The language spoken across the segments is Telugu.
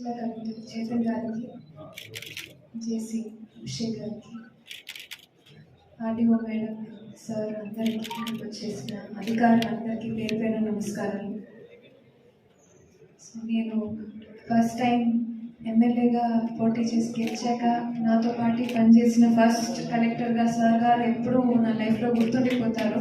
చేతన్ గారికి జేసీ అభిషేక్ గారికి ఆర్డీఓ మేడం సార్ అందరికీ వచ్చేసిన అధికారులందరికీ పేరు పైన నమస్కారాలు సో నేను ఫస్ట్ టైం ఎమ్మెల్యేగా పోటీ చేసి గెలిచాక నాతో పాటు పనిచేసిన ఫస్ట్ కలెక్టర్గా సార్ గారు ఎప్పుడూ నా లైఫ్లో గుర్తుండిపోతారు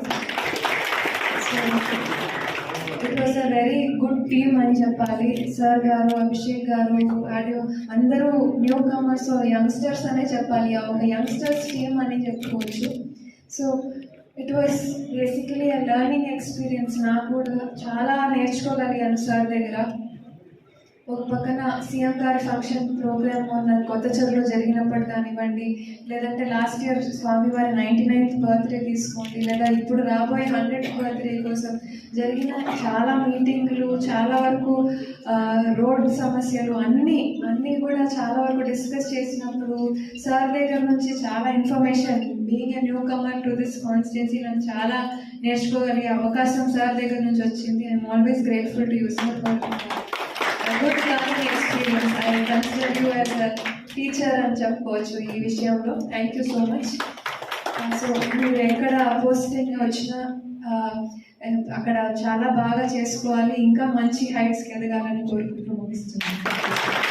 it was a very good team అని చెప్పాలి. సార్ గారు అభిషేక్ గారు ఆడియో అందరూ న్యూ కమర్స్ యంగ్స్టర్స్ అనే చెప్పాలి. ఆ ఒక యంగ్స్టర్స్ టీమ్ అని చెప్పుకోవచ్చు. So it was basically learning experience నాకు కూడా చాలా నేర్చుకోగలిగాను సార్ దగ్గర. ఒక పక్కన సీఎం గారి ఫంక్షన్ ప్రోగ్రామ్ మొన్న కొత్త చెరువులో జరిగినప్పుడు కానివ్వండి లేదంటే లాస్ట్ ఇయర్ స్వామివారి నైంటీ నైన్త్ బర్త్డే తీసుకోండి లేదా ఇప్పుడు రాబోయే హండ్రెడ్ బర్త్డే కోసం జరిగిన చాలా మీటింగ్లు చాలా వరకు రోడ్ సమస్యలు అన్నీ అన్నీ కూడా చాలా వరకు డిస్కస్ చేసినప్పుడు సార్ దగ్గర నుంచి చాలా information being a newcomer to this constituency నన్ను చాలా నేర్చుకోగలిగే అవకాశం సార్ దగ్గర నుంచి వచ్చింది. I'm always grateful to you for learning experience I consider you as a teacher అని చెప్పుకోవచ్చు ఈ విషయంలో thank you so much so మీరు ఎక్కడ పోస్టింగ్ వచ్చినా అక్కడ చాలా బాగా చేసుకోవాలి ఇంకా మంచి హైట్స్కి ఎదగాలని కోరుకుంటూ ముగిస్తున్నాను